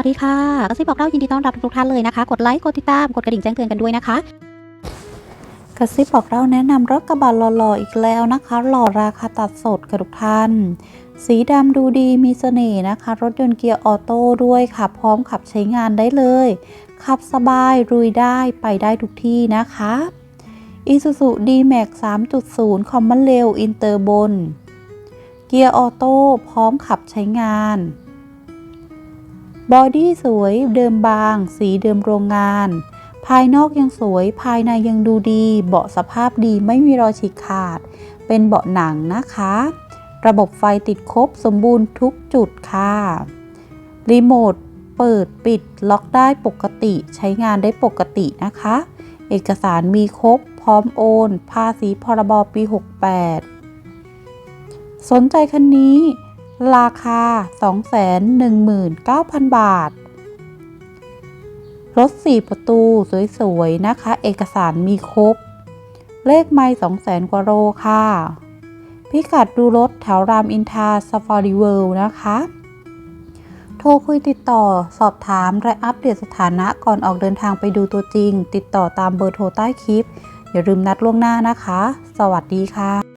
วัสดีค่ะกระซิบบอกเล่ายินดีต้อนรับทุกท่านเลยนะคะ กดไลค์ กดติดตาม กดกระดิ่งแจ้งเตือนกันด้วยนะคะกระซิบบอกเล่าแนะนำรถกระบะหล่อๆอีกแล้วนะคะ หล่อราคาตัดสดกับทุกท่าน สีดำดูดีมีเสน่ห์นะคะ รถยนต์เกียร์ออโต้ด้วยค่ะ พร้อมขับใช้งานได้เลย ขับสบายรุยได้ไปได้ทุกที่นะคะ Isuzu D-Max 3.0 Common Rail Inter บน เกียร์ออโต้พร้อมขับใช้งาน บอดี้สวยเดิมบาง สีเดิมโรงงาน ภายนอกยังสวย ภายในยังดูดี เบาะสภาพดีไม่มีรอยฉีกขาด เป็นเบาะหนังนะคะ ระบบไฟติดครบสมบูรณ์ทุกจุดค่ะ รีโมทเปิดปิดล็อกได้ปกติ ใช้งานได้ปกตินะคะ เอกสารมีครบ พร้อมโอน ภาษีพรบปี 68 สนใจคันนี้ ราคา 219,000 บาท รถ 4 ประตูสวยๆ นะคะ เอกสารมีครบ เลขไม่200,000 กว่าโลค่ะ พิกัดดูรถแถวรามอินทราซ a ฟารีเวิลนะคะ โทรคุยติดต่อสอบถามและอัปเดตสถานะก่อนออกเดินทางไปดูตัวจริง ติดต่อตามเบอร์โทรใต้คลิป อย่าลืมนัดล่วงหน้านะคะ สวัสดีค่ะ